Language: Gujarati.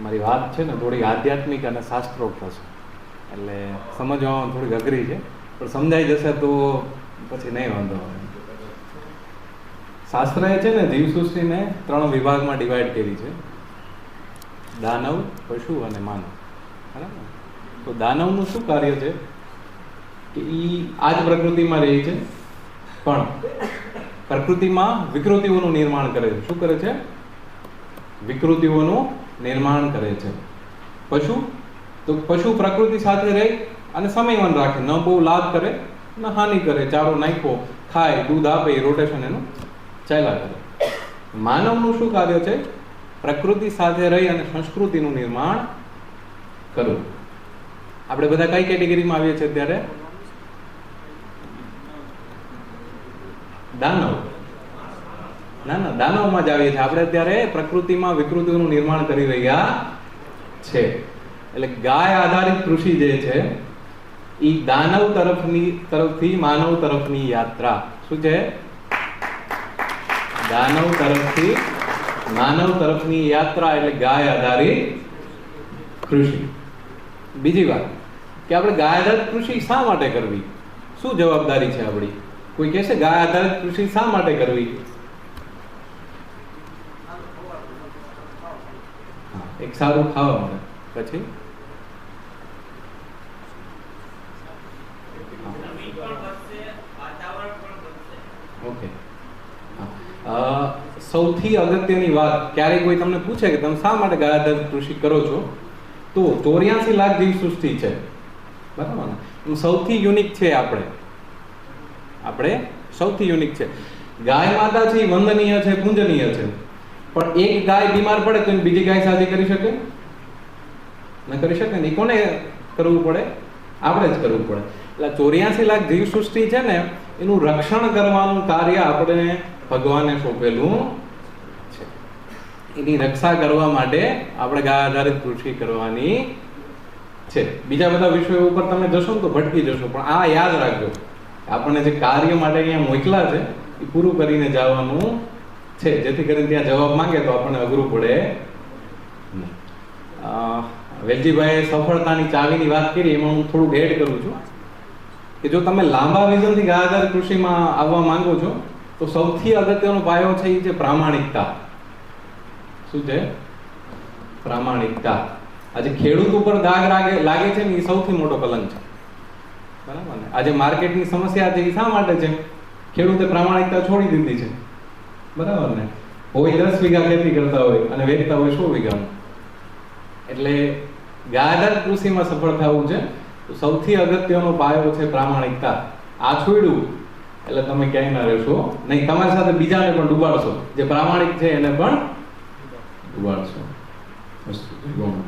મારી વાત છે ને થોડી આધ્યાત્મિક અને શાસ્ત્રોક્ત છે. એટલે સમજવામાં થોડીક અઘરી છે, પણ સમજાઈ જશે તો પછી નહીં વાંધો આવે. શાસ્ત્રએ છે ને જીવસૃષ્ટિને ત્રણ વિભાગમાં ડિવાઈડ કરી છે. દાનવ, પશુ અને માનવ. બરાબર? તો દાનવનું શું કાર્ય છે? કે એ આ જ પ્રકૃતિમાં રહે છે, પણ પ્રકૃતિમાં વિકૃતિઓનું નિર્માણ કરે છે. શું કરે છે? વિકૃતિઓનું નિર્માણ કરે છે. પશુ, તો પશુ પ્રકૃતિ સાથે રહે અને સમયવન રાખે. ન બહુ લાભ કરે, ન હાનિ કરે. ચારો નાખ્યો, ખાય, દૂધ આપે રોટેશન એનું ચાલ્યા કરે. માનવનું શું કાર્ય છે? પ્રકૃતિ સાથે રહી અને સંસ્કૃતિનું નિર્માણ કરવું. આપણે બધા કઈ કેટેગરીમાં આવીએ છીએ અત્યારે? દાનવ. ના ના, દાનવમાં જ આવીએ છીએ આપણે અત્યારે પ્રકૃતિમાં વિકૃતિનું નિર્માણ કરી રહ્યા છે. એટલે ગાય આધારિત કૃષિ જે છે એ દાનવ તરફની, તરફથી માનવ તરફની યાત્રા. શું છે? દાનવ તરફથી માનવ તરફની યાત્રા એટલે ગાય આધારિત કૃષિ. બીજી વાત, કે આપણે ગાય આધારિત કૃષિ શા માટે કરવી? શું જવાબદારી છે આપણી? કોઈ કહેશે ગાય આધારિત કૃષિ શા માટે કરવી હા, એક સારું ખાવા મળે પછી ઓકે. સૌથી અગત્યની વાત ક્યારેક કોઈ તમને પૂછે કે તમે શા માટે ગાય આધારિત કૃષિ કરો છો? તો ચોર્યાસી લાખ જીવસૃષ્ટિ છે. બરાબર ને? સૌથી યુનિક છે આપણે. આપણે સૌથી યુનિક છે. ગાય માતા છે વંદનીય છે, પૂજનીય છે. પણ એક ગાય બીમાર પડે તો બીજી ગાય સાજી કરી શકે? ન કરી શકે ને? કોને કરવું પડે? આપણે જ કરવું પડે. એટલે ચોર્યાસી લાખ જીવસૃષ્ટિ છે ને, એનું રક્ષણ કરવાનું કાર્ય આપણે ભગવાને સોંપેલું છે. એની રક્ષા કરવા માટે આપણે ગાય આધારિત કૃષિ કરવાની છે. બીજા બધા વિષયો ઉપર તમે જશો ને તો ભટકી જશો, પણ આ યાદ રાખજો. આપણને જે કાર્ય માટે અહીંયા મોકલા છે, એ પૂરું કરીને જવાનું છે. જેથી કરીને ત્યાં જવાબ માંગે તો આપણને અઘરું પડે. વેલજીભાઈએ સફળતાની ચાવીની વાત કરી, એમાં હું થોડુંક એડ કરું છું. કે જો તમે લાંબા વિઝનથી ગાયાધાર કૃષિમાં આવવા માંગો છો, તો સૌથી અગત્યનો પાયો છે એ છે પ્રામાણિકતા. શું છે? પ્રામાણિકતા. આજે ખેડૂત ઉપર દાગ લાગે લાગે છે ને એ સૌથી મોટો કલંક છે. બરાબર ને? આજે માર્કેટની સમસ્યા છે એ શા માટે છે? ખેડૂતે પ્રામાણિકતા છોડી દીધી છે. બરાબર ને? હોય દસ વીઘા ખેતી કરતા હોય અને વેચતા હોય સો વીઘા. એટલે ગાયદાર કૃષિમાં સફળ થવું છે. તો સૌથી અગત્યનો પાયો છે પ્રામાણિકતા. આ છોડ્યું, એટલે તમે ક્યાંય ના રહેશો. નહીં, તમારી સાથે બીજાને પણ ડૂબાડશો. જે પ્રામાણિક છે એને પણ ડૂબાડશો. અસ્તુ.